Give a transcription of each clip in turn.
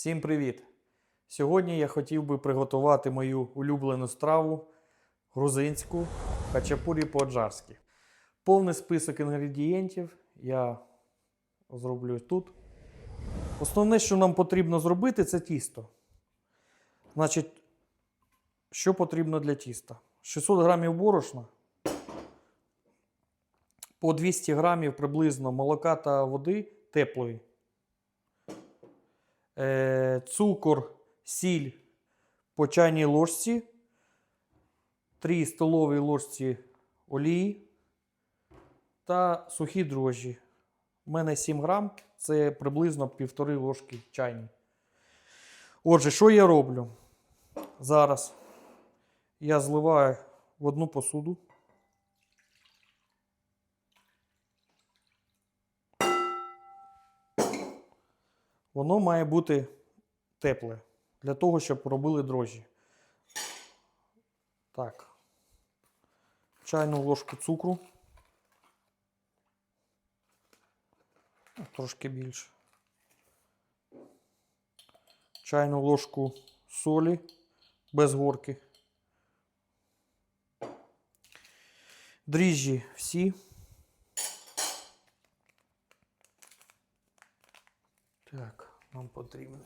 Всім привіт! Сьогодні я хотів би приготувати мою улюблену страву грузинську хачапурі по-аджарськи. Повний список інгредієнтів я зроблю тут. Основне, що нам потрібно зробити, це тісто. Значить, що потрібно для тіста? 600 грамів борошна, по 200 грамів приблизно молока та води теплої цукор, сіль по чайній ложці, 3 столові ложці олії та сухі дрожжі. У мене 7 грам, це приблизно півтори ложки чайні. Отже, що я роблю? Зараз я зливаю в одну посуду. Воно має бути тепле для того, щоб робили дрожжі. Так. Чайну ложку цукру. Трошки більше. Чайну ложку солі без горки. Дріжджі всі. Так, нам потрібно.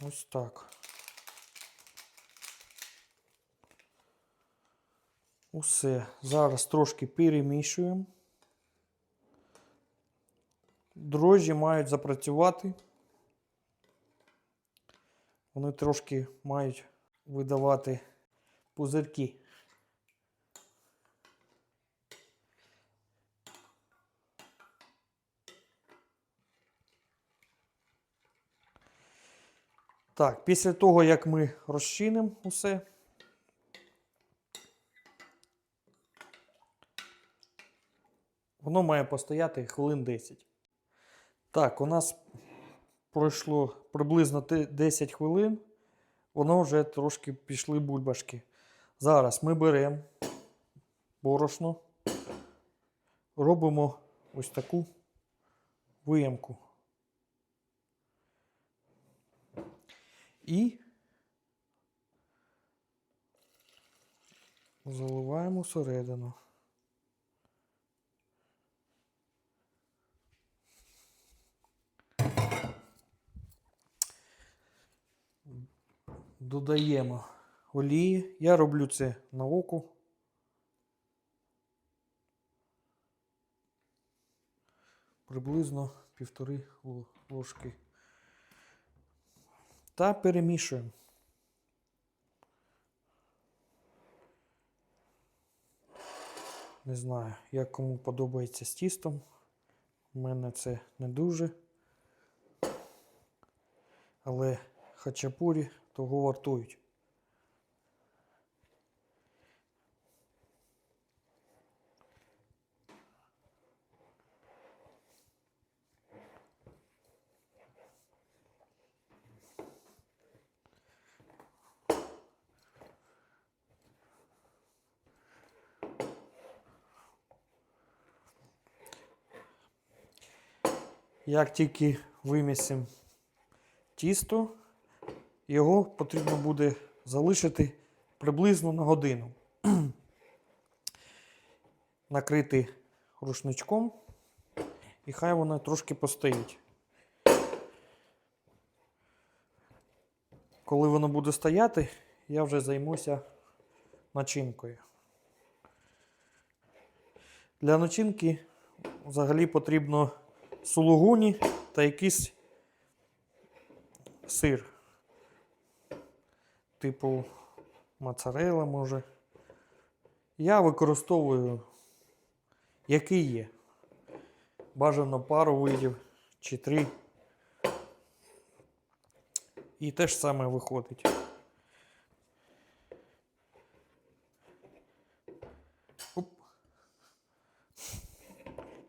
Ось так. Усе. Зараз трошки перемішуємо. Дрожжі мають запрацювати. Вони трошки мають видавати пузирки. Так, після того, як ми розчинимо усе, воно має постояти хвилин 10. Так, у нас пройшло приблизно 10 хвилин. Воно вже трошки пішли бульбашки. Зараз ми беремо борошно, робимо ось таку виямку. І заливаємо всередину. Додаємо олії. Я роблю це на око. Приблизно півтори ложки. Та перемішуємо. Не знаю, як кому подобається з тістом. У мене це не дуже. Але хачапурі того вартують. Як тільки вимісимо тісто, його потрібно буде залишити приблизно на годину. Накрити рушничком і хай воно трошки постоїть. Коли воно буде стояти, я вже займуся начинкою. Для начинки взагалі потрібно сулугуні та якийсь сир. Типу моцарелла може. Я використовую який є. Бажано пару видів чи три. І те ж саме виходить.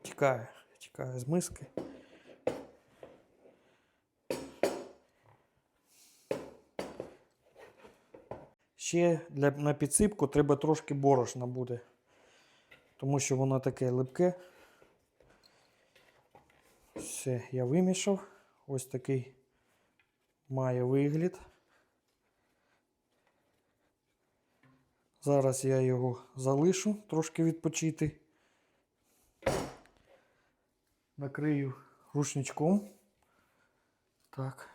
Тікає, тікає з миски. Ще для, на підсипку треба трошки борошна буде. Тому що воно таке липке. Все, я вимішав. Ось такий має вигляд. Зараз я його залишу трошки відпочити. Накрию рушничком. Так.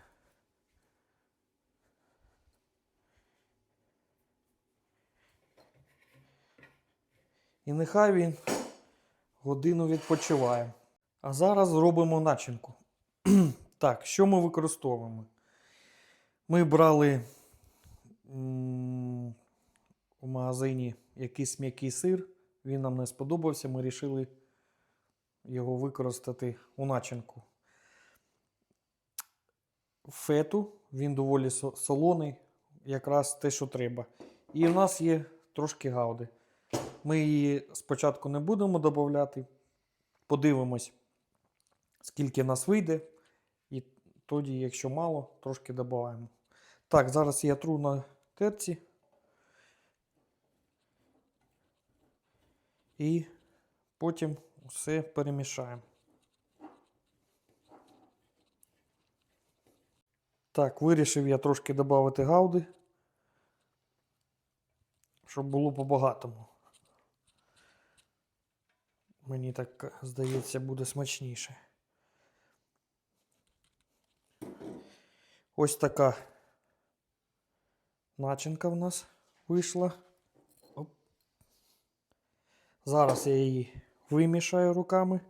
І нехай він годину відпочиває. А зараз зробимо начинку. так, що ми використовуємо? Ми брали м, у магазині якийсь м'який сир. Він нам не сподобався. Ми вирішили його використати у начинку. Фету, він доволі солоний, якраз те, що треба. І в нас є трошки гауди. Ми її спочатку не будемо додавати. Подивимось, скільки нас вийде. І тоді, якщо мало, трошки додаємо. Так, зараз я тру на терці. І потім все перемішаємо. Так, вирішив я трошки додати гауди, щоб було по-багатому. Мені так здається, буде смачніше. Ось така начинка в нас вийшла. Оп. Зараз я її вимішаю руками.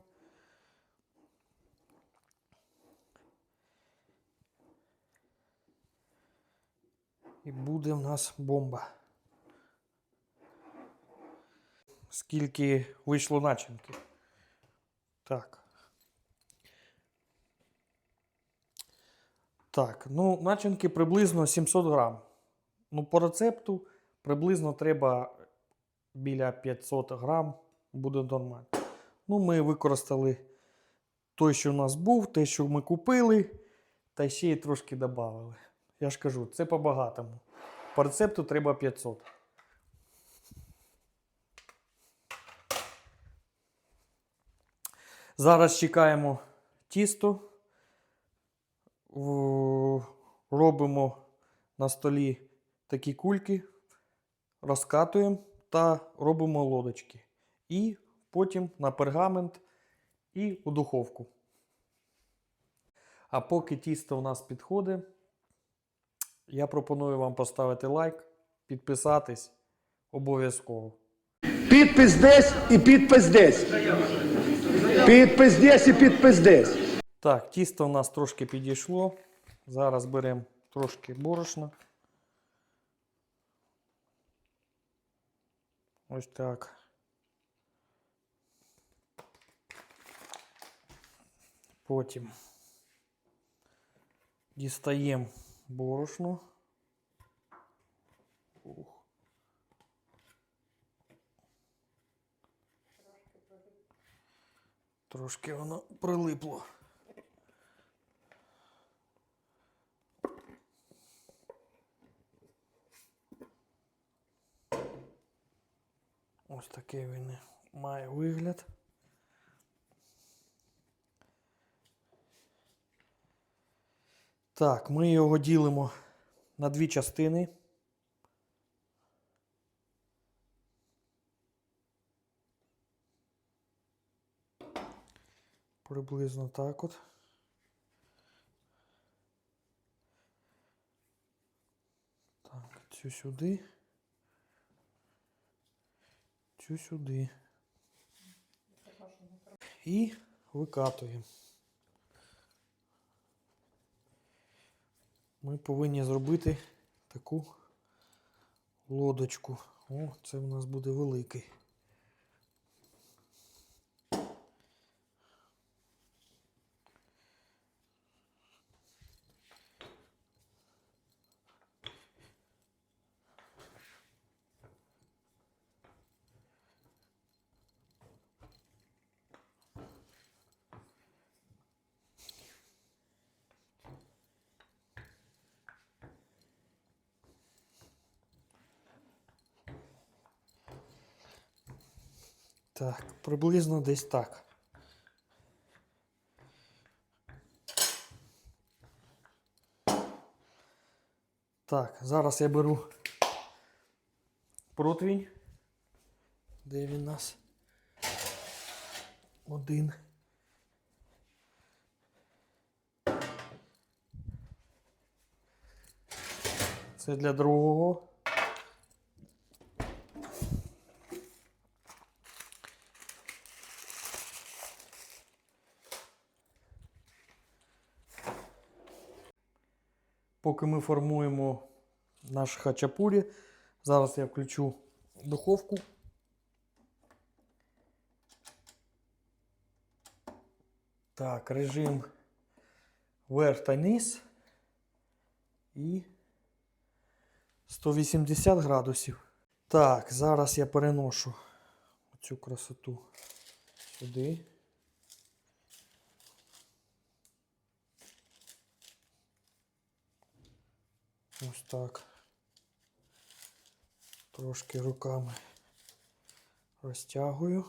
І буде в нас бомба. Скільки вийшло начинки. Так. Так, ну, начинки приблизно 700 грам. Ну, по рецепту приблизно треба біля 500 грам, буде нормально. Ну, ми використали той, що у нас був, те, що ми купили, та ще й трошки додали. Я ж кажу, це по-багатому. По рецепту треба 500. Зараз чекаємо тісто. Робимо на столі такі кульки, розкатуємо та робимо лодочки. І потім на пергамент і у духовку. А поки тісто у нас підходить, я пропоную вам поставити лайк, підписатись обов'язково. Підпис десь і підпис десь. Підпис десь і підпис десь. Так, тісто у нас трошки підійшло. Зараз беремо трошки борошна. Ось так. Потім дістаємо борошно. Трошки воно прилипло. Ось такий він має вигляд. Так, ми його ділимо на дві частини. Приблизно так от. Так, цю сюди. Цю сюди. І викатуємо. Ми повинні зробити таку лодочку. О, це в нас буде великий. Так, приблизно десь так. Так, зараз я беру противень. Де він нас? Один. Це для другого. Поки ми формуємо наш хачапурі, зараз я включу духовку. Так, режим верх та низ і 180 градусів. Так, зараз я переношу цю красоту сюди. Ось так. Трошки руками розтягую.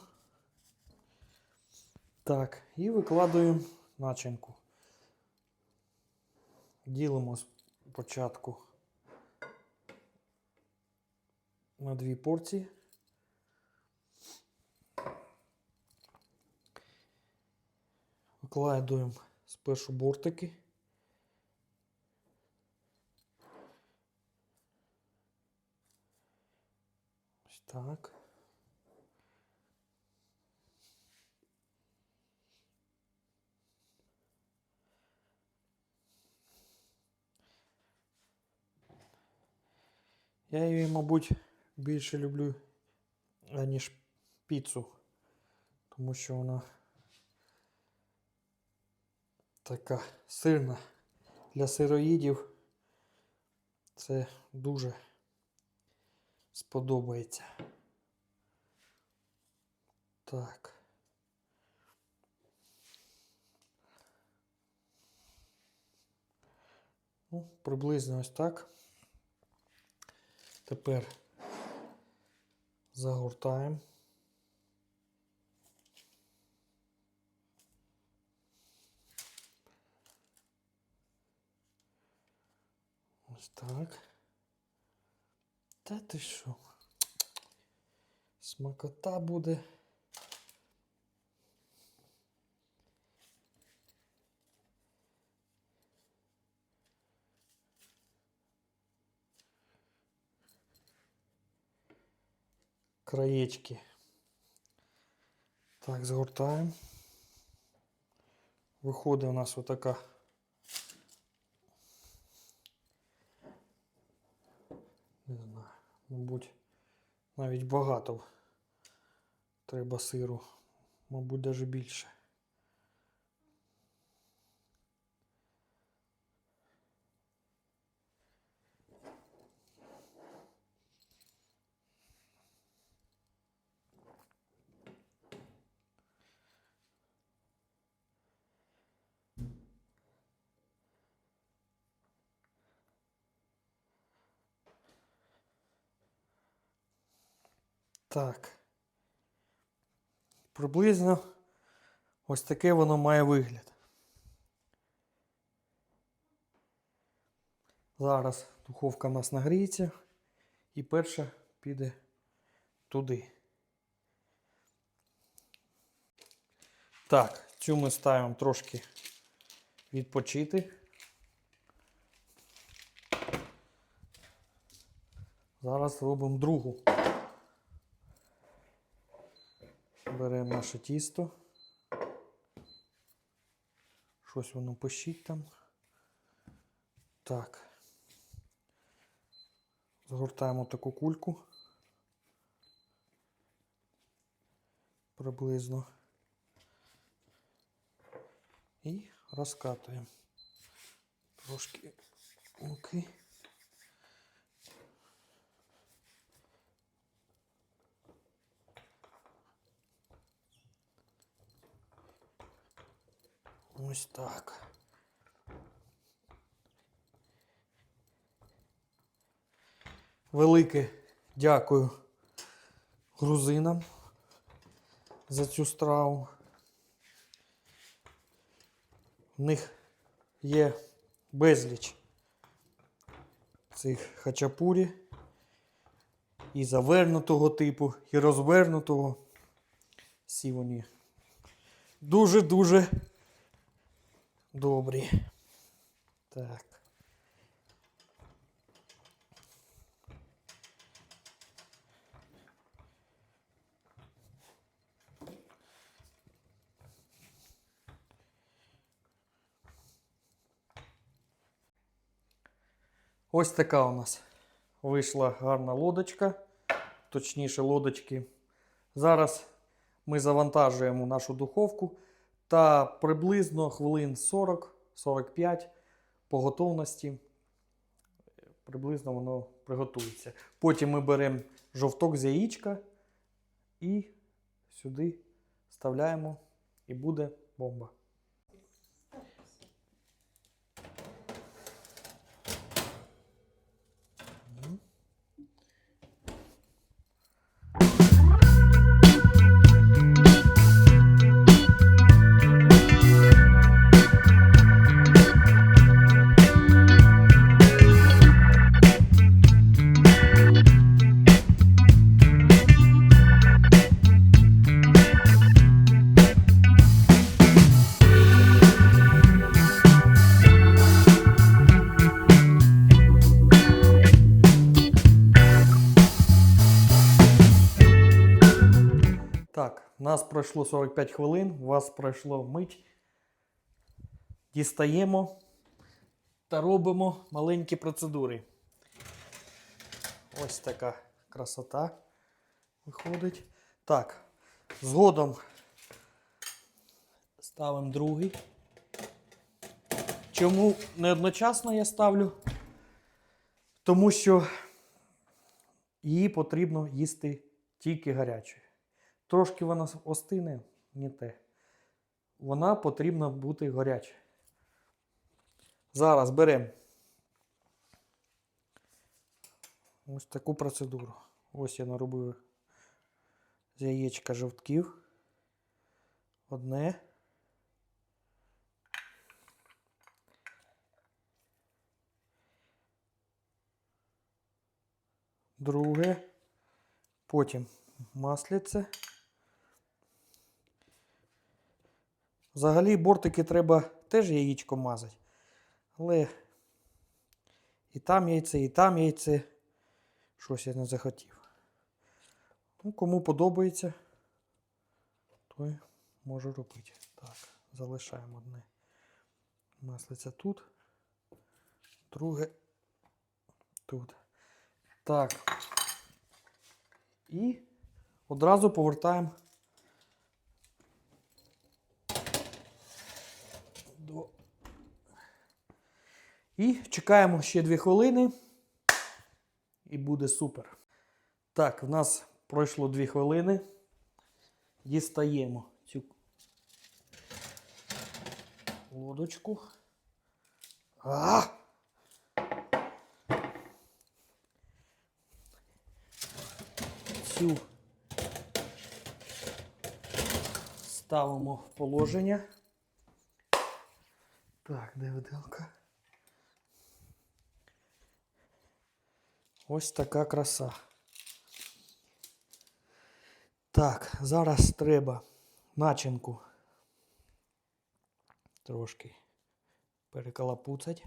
Так, і викладаю начинку. Ділимо спочатку на дві порції. Викладаємо спершу бортики. Так. Я її, мабуть, більше люблю, аніж піцу, тому що вона така сирна. Для сироїдів це дуже сподобається. Так. Ну, приблизно ось так. Тепер загортаємо. Ось так. Та ти що? Смакота буде. краєчки. Так, згортаємо. Виходить у нас отака. Не знаю, мабуть, навіть багато треба сиру, мабуть, навіть більше. Так. Приблизно ось таке воно має вигляд. Зараз духовка в нас нагріється і перша піде туди. Так, цю ми ставимо трошки відпочити. Зараз робимо другу. Беремо наше тісто. Щось воно пищить там. Так. Згортаємо таку кульку. Приблизно. І розкатуємо. Трошки муки. Ось так. Велике дякую грузинам за цю страву. В них є безліч цих хачапурі. І завернутого типу, і розвернутого. Всі вони дуже-дуже добрі. Так. Ось така у нас вийшла гарна лодочка, точніше лодочки. Зараз ми завантажуємо нашу духовку та приблизно хвилин 40-45 по готовності. Приблизно воно приготується. Потім ми беремо жовток з яєчка і сюди вставляємо, і буде бомба. Пройшло 45 хвилин, у вас пройшло мить. Дістаємо та робимо маленькі процедури. Ось така красота виходить. Так, згодом ставимо другий. Чому не одночасно я ставлю? Тому що її потрібно їсти тільки гарячою. Трошки вона остине, не те. Вона потрібна бути гарячою. Зараз беремо ось таку процедуру. Ось я наробив з яєчка жовтків. Одне. Друге. Потім масліце. Взагалі бортики треба теж яєчко мазати. Але і там яйце, і там яйце. Щось я не захотів. Ну, кому подобається, той може робити. Так, залишаємо одне маслиця тут. Друге тут. Так. І одразу повертаємо І чекаємо ще 2 хвилини. І буде супер. Так, в нас пройшло 2 хвилини. Дістаємо цю лодочку. А! Цю ставимо в положення. Так, де виделка? Ось така краса. Так, зараз треба начинку трошки перекалапуцать.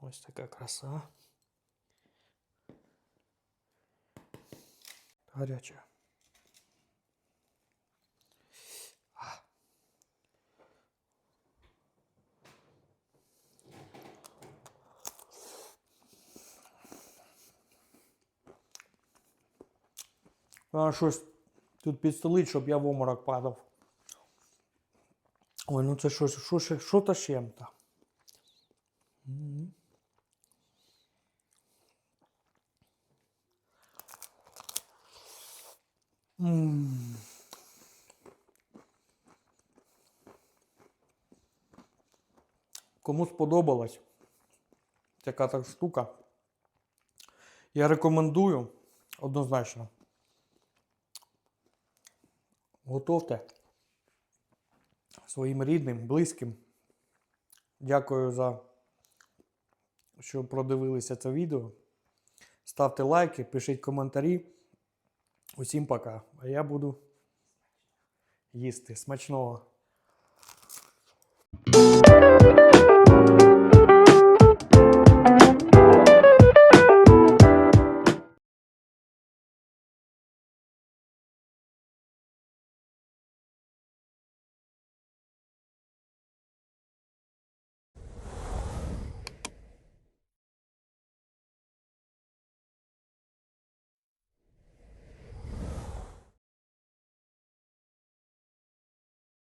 Ось така краса. Гаряча. Треба щось тут підстелить, щоб я в оморок падав. Ой, ну це щось, що, що, що з чим-то. Кому сподобалось, така так штука. Я рекомендую однозначно. Готовте своїм рідним, близьким. Дякую за що продивилися це відео. Ставте лайки, пишіть коментарі. Усім пока. А я буду їсти смачного.